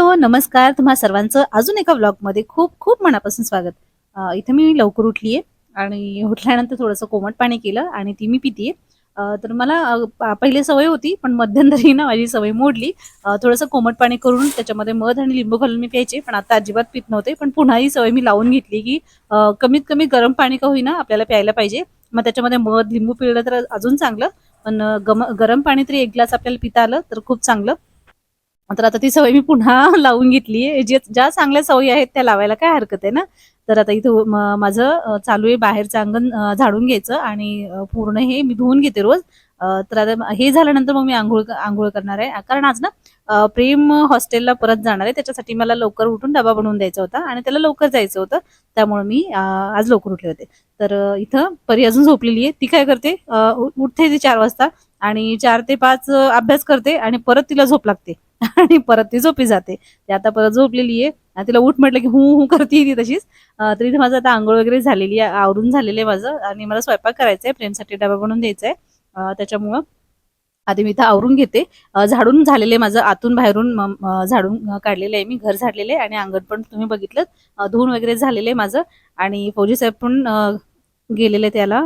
Hello नमस्कार. तुम्हा सर्वांचं अजून एका व्लॉगमध्ये खूप खूप मनापासून स्वागत. इथे मी लवकर उठली आहे आणि उठल्यानंतर थोडंसं कोमट पाणी केलं आणि ती मी पितीये. तर मला पहिले सवय होती पण मध्यंतरी ना माझी सवय मोडली. थोडंसं कोमट पाणी करून त्याच्यामध्ये मध आणि लिंबू घालून मी प्यायचे पण आता अजिबात पित नव्हते. पण पुन्हा ही सवय मी लावून घेतली की कमीत कमी गरम पाणी का होईना आपल्याला प्यायला पाहिजे. मग त्याच्यामध्ये मध लिंबू पिळलं तर अजून चांगलं पण गम गरम पाणी तरी एक ग्लास आपल्याला पिता आलं तर खूप चांगलं. तर आता ती सवय मी पुन्हा लावून घेतली जे ज्या चांगल्या सवयी आहेत त्या लावायला काय हरकत आहे ना? तर आता इथं माझं चालू आहे बाहेरचं अंगण झाडून घ्यायचं आणि पूर्ण हे मी धुवून घेते रोज. तर आता हे झाल्यानंतर मग मी आंघोळ आंघोळ करणार आहे. कारण आज ना प्रेम हॉस्टेलला परत जाणार आहे. त्याच्यासाठी मला लवकर उठून डबा बनवून द्यायचा होता आणि त्याला लवकर जायचं होतं. त्यामुळे मी आज लवकर उठले होते. तर इथं परी अजून झोपलेली आहे. ती काय करते उठते ती चार वाजता आणि चार ते पाच अभ्यास करते आणि परत तिला झोप लागते. आणि परत ती झोपी जाते. ती आता परत झोपलेली आहे आणि तिला उठ म्हटलं की हू हू करते ती तशीच. तरी तर माझं आता आंघोळ वगैरे झालेली आहे आवरून झालेलं आहे माझं आणि मला स्वयंपाक करायचा आहे प्रेमसाठी डबा बनवून द्यायचा आहे. त्याच्यामुळं आधी मी इथं आवरून घेते. झाडून झालेले माझं आतून बाहेरून झाडून काढलेलं आहे मी घर झाडलेले आणि अंगण पण तुम्ही बघितलं अं, धुवून वगैरे झालेलं आहे माझं आणि फौजी साहेब पण गेलेले त्याला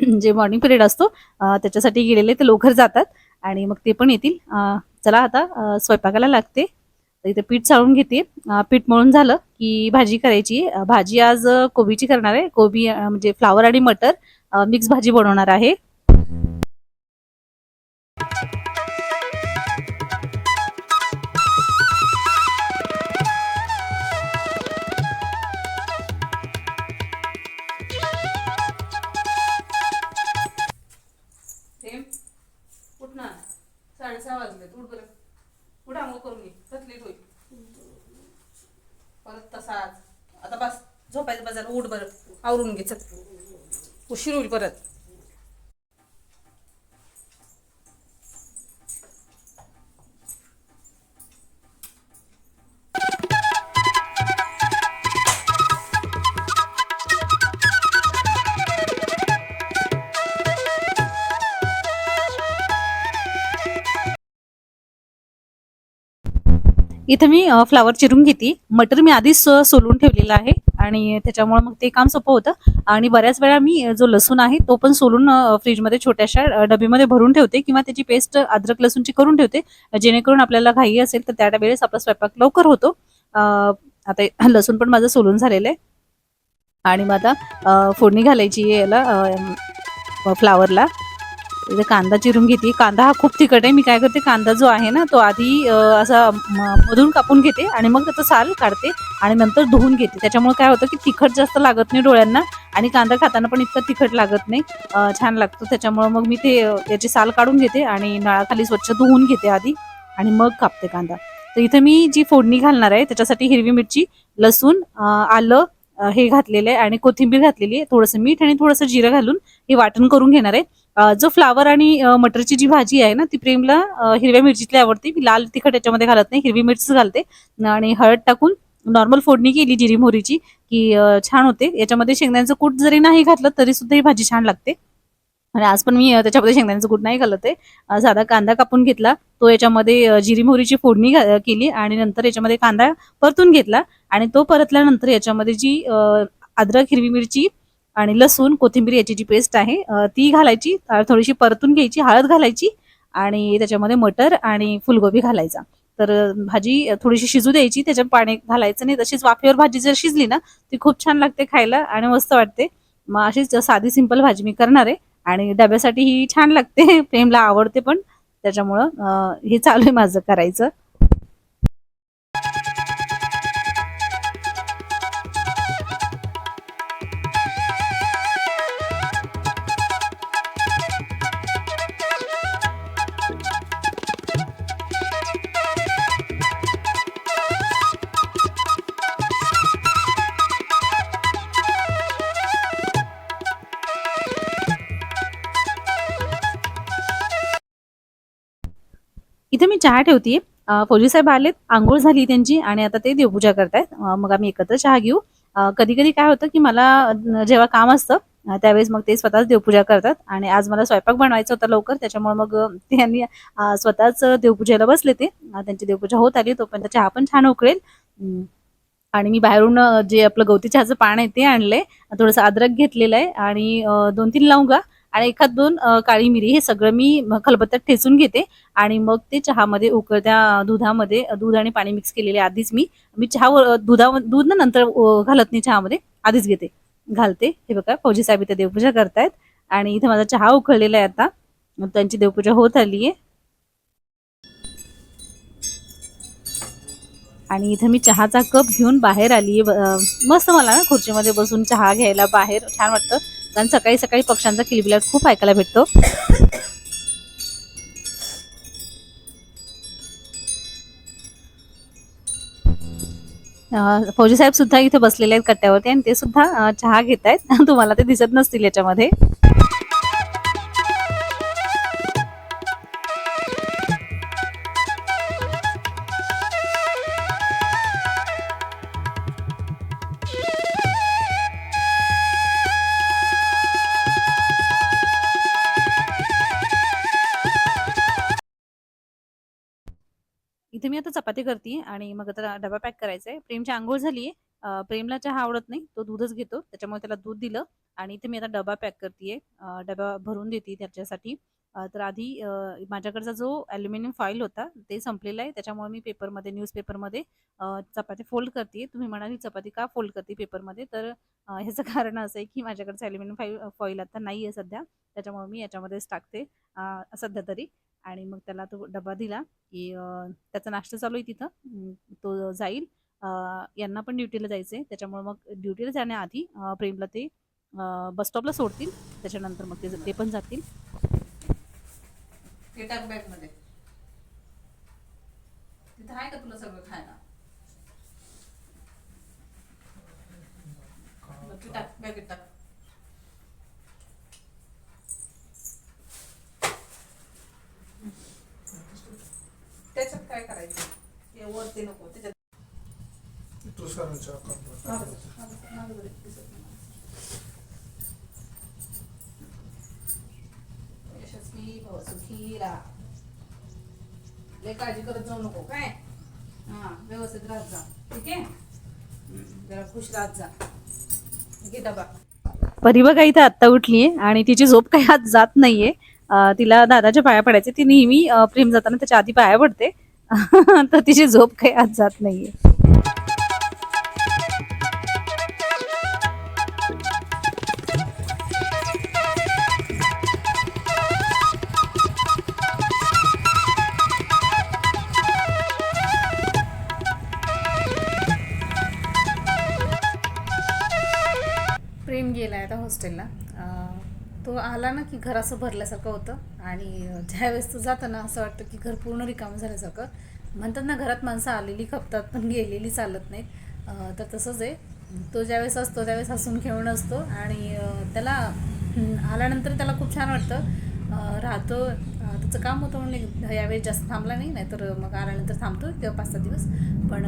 जे मॉर्निंग पिरियड असतो त्याच्यासाठी गेलेले ते लवकर जातात आणि मग ते पण येतील. चला आता स्वयंपाकाला लागते. तर इथे पीठ चाळून घेते. पीठ मळून झालं की भाजी करायची. भाजी आज कोबीची करणार आहे. कोबी म्हणजे फ्लावर आणि मटर मिक्स भाजी बनवणार आहे. तसाच आता बस झोपायचं बाजार उठ बरं. आवरून घे चल. उशीर होईल परत. इथं मी फ्लावर चिरून घेते. मटर मी आधीच सोलून ठेवलेलं आहे आणि त्याच्यामुळे मग ते काम सोपं होतं. आणि बऱ्याच वेळा मी जो लसूण आहे तो पण सोलून फ्रीजमध्ये छोट्याशा डबीमध्ये भरून ठेवते किंवा त्याची पेस्ट अद्रक लसूणची करून ठेवते. जेणेकरून आपल्याला घाई असेल तर त्या वेळेस आपला स्वयंपाक लवकर होतो. आता लसूण पण माझं सोलून झालेलं आहे. आणि मग आता फोडणी घालायची आहे याला फ्लावरला म्हणजे कांदा चिरून घेते. कांदा हा खूप तिखट आहे. मी काय करते कांदा जो आहे ना तो आधी असा मधून कापून घेते आणि मग त्याचं साल काढते आणि नंतर धुवून घेते. त्याच्यामुळे काय होतं की तिखट जास्त लागत नाही डोळ्यांना आणि कांदा खाताना पण इतकं तिखट लागत नाही. छान लागतो. त्याच्यामुळं मग मी ते त्याची साल काढून घेते आणि नळाखाली स्वच्छ धुवून घेते आधी आणि मग कापते कांदा. तर इथे मी जी फोडणी घालणार आहे त्याच्यासाठी हिरवी मिरची लसूण आलं हे घातलेलं आहे आणि कोथिंबीर घातलेली आहे. थोडंसं मीठ आणि थोडंसं जिरं घालून हे वाटण करून घेणार आहे. जो फ्लावर आणि मटरची जी भाजी आहे ना ती प्रेमला हिरव्या मिरचीतली आवडते. मी लाल तिखट याच्यामध्ये घालत नाही हिरवी मिरचीच घालते. आणि हळद टाकून नॉर्मल फोडणी केली जिरी मोहरीची की छान होते. याच्यामध्ये शेंगदाण्याचं कूट जरी नाही घातलं तरी सुद्धा ही भाजी छान लागते. आणि आज पण मी त्याच्यामध्ये शेंगदाण्याचं गुड नाही घालत आहे साधा कांदा कापून घेतला. तो याच्यामध्ये जिरी मोहरीची फोडणी केली आणि नंतर याच्यामध्ये कांदा परतून घेतला. आणि तो परतल्यानंतर याच्यामध्ये जी अद्रक हिरवी मिरची आणि लसूण कोथिंबीर याची जी पेस्ट आहे ती घालायची. थोडीशी परतून घ्यायची हळद घालायची आणि त्याच्यामध्ये मटर आणि फुलगोबी घालायचा. तर भाजी थोडीशी शिजू द्यायची. त्याच्यात पाणी घालायचं नाही. तशीच वाफेवर भाजी जर शिजली ना ती खूप छान लागते खायला आणि मस्त वाटते. मग अशीच साधी सिंपल भाजी मी करणार आहे. आणि डब्यासाठी ही छान लागते प्रेमला आवडते पण त्याच्यामुळं हे चालू आहे माझं करायचं. इथे मी चहा ठेवते. फौजी साहेब आलेत आंघोळ झाली त्यांची आणि आता ते देवपूजा करतायत. मग आम्ही एकत्र चहा घेऊ. कधी कधी काय होतं की मला जेव्हा काम असतं त्यावेळेस मग ते स्वतःच देवपूजा करतात. आणि आज मला स्वयंपाक बनवायचा होता लवकर त्याच्यामुळे मग त्यांनी स्वतःच देवपूजेला बसले ते. त्यांची देवपूजा होत आली तोपर्यंत चहा पण छान उकळेल. आणि मी बाहेरून जे आपलं गवती चहाचं पान आहे ते आणलंय. थोडंसं अद्रक घेतलेलं आहे आणि दोन तीन लवंगा आणि एखाद दोन काळी मिरी हे सगळं मी खलबत्त्यात ठेचून घेते. आणि मग ते चहामध्ये उकळत्या दुधामध्ये दूध आणि पाणी मिक्स केलेले आधीच मी मी चहा दुधा दूध ना नंतर घालत नाही चहामध्ये आधीच घेते. घालते. हे बघा फौजी साहेब इथे देवपूजा करतायत. आणि इथे माझा चहा उकळलेला आहे आता. त्यांची देवपूजा होत आली आहे. आणि इथं मी चहाचा कप घेऊन बाहेर आली मस्त मला ना खुर्चीमध्ये बसून चहा घ्यायला बाहेर छान वाटतं. कारण सकाळी सकाळी पक्ष्यांचा किलबिलाट खूप ऐकायला भेटतो. फौजी साहेब सुद्धा इथे बसलेले आहेत कट्ट्यावरती आणि ते सुद्धा चहा घेत आहेत तुम्हाला ते दिसत नसतील याच्यामध्ये. इथे मी आता चपाती करते आणि मग आता डबा पॅक करायचा आहे. प्रेमची आंघोळ झाली आहे. प्रेमला चहा आवडत नाही. तो दूधच घेतो. त्याच्यामुळे त्याला दूध दिलं आणि इथे मी आता डबा पॅक करते डबा भरून देते त्याच्यासाठी. तर आधी माझ्याकडचा जो ॲल्युमिनियम फॉईल होता ते संपलेला आहे. त्याच्यामुळे मी पेपरमध्ये न्यूजपेपरमध्ये चपाती फोल्ड करते तुम्ही म्हणाली चपाती का फोल्ड करते पेपरमध्ये? तर ह्याचं कारण असं आहे की माझ्याकडचं ॲल्युमिनियम फाईल फॉईल आता नाही आहे सध्या. त्याच्यामुळे मी याच्यामध्येच टाकते. सध्या तरी. आणि मग त्याला तो डबा दिला की त्याचा नाश्ता चालू आहे तिथं. तो जाईल. अ, यांना पण ड्युटीला जायचं आहे त्याच्यामुळे मग ड्युटीला जाण्याआधी प्रेमला ते बस स्टॉपला सोडतील. त्याच्यानंतर मग ते ते पण जातील. ते टाक तिथं आहे का तुला सगळं खायला? टाक बॅगेत टाक त्याच्यात काय करायचं? हे वरती नको त्याच्यात. यशस्वी भव सुखी राहा लय काळजी करत जाऊ नको काय? हा व्यवस्थित राहत जा ठीक आहे? जरा खुश राहत जा. घे डबा. परी बघा इथे आत्ता उठली आहे आणि तिची झोप काही आज जात नाहीये. तिला दादाच्या पाया पडायचे. ती नेहमी प्रेम जाताना त्याच्या आधी पाया पडते. तर तिची झोप काही आज जात नाहीये. प्रेम गेला आहे आता हॉस्टेलला. तो आला ना की घर असं भरल्यासारखं होतं आणि ज्यावेळेस तो जाताना असं वाटतं की घर पूर्ण रिकामं झाल्यासारखं म्हणतात ना घरात माणसं आलेली खपतात पण गेलेली चालत नाहीत. तर तसंच आहे. तो ज्यावेळेस असतो त्यावेळेस हसून खेळून असतो आणि त्याला आल्यानंतर त्याला खूप छान वाटतं. राहतो अं, काम होतं म्हणून यावेळी जास्त थांबला नाही नाहीतर मग आल्यानंतर थांबतो तेव्हा पाच सहा दिवस. पण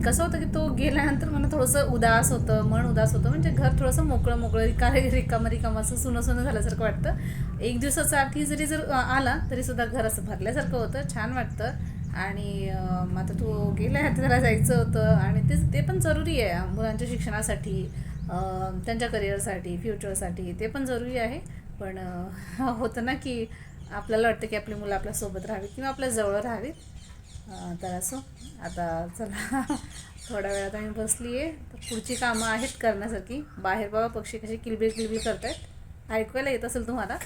कसं होतं की तो गेल्यानंतर मला थोडंसं उदास होतं मन उदास होतं म्हणजे घर थोडंसं मोकळं मोकळं रिका रिकामं रिकामं असं सुनं सुनं झाल्यासारखं वाटतं. एक दिवसासाठी जरी जर आला तरीसुद्धा घर असं भरल्यासारखं होतं छान वाटतं. आणि मग आता तो गेला त्याला जायचं होतं आणि ते ते पण जरुरी आहे मुलांच्या शिक्षणासाठी त्यांच्या करिअरसाठी फ्युचरसाठी ते पण जरुरी आहे. पण होतं ना की आपल्याला वाटतं की आपली मुलं आपल्यासोबत राहावीत किंवा आपल्या जवळ राहावीत. तर असो. आता चला थोड्या वेळात आम्ही बसली आहे तर पुढची कामं आहेत करण्यासारखी. बाहेर बाबा पक्षी कसे किलबिल किलबिल करतायत. ऐकवायला येत असेल तुम्हाला.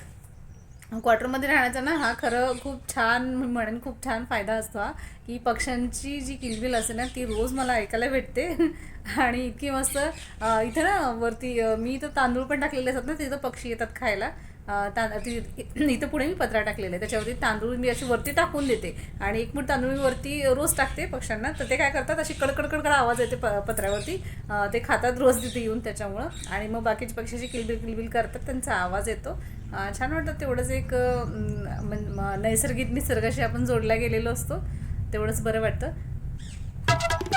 क्वार्टरमध्ये राहण्याचा ना हा खरं खूप छान म्हणेन खूप छान फायदा असतो हा की पक्ष्यांची जी किलबिल असते ना ती रोज मला ऐकायला भेटते. आणि इतकी मस्त इथं ना वरती मी इथं तांदूळ पण टाकलेले असतात ना तिथं पक्षी येतात खायला. तांदूळ इथं पुढे मी पत्रा टाकलेला. आहे त्याच्यावरती तांदूळ मी अशी वरती टाकून देते. आणि एक मूठ तांदूळ मी वरती रोज टाकते पक्ष्यांना. तर ते काय करतात अशी कडकडकडकड आवाज येते प पत्र्यावरती ते खातात रोज तिथे येऊन त्याच्यामुळं. आणि मग बाकीचे पक्षी किलबिल किलबिल करतात त्यांचा आवाज येतो. छान वाटतं तेवढंच एक नैसर्गिक निसर्गाशी आपण जोडला गेलेलो असतो. तेवढंच बरं वाटतं.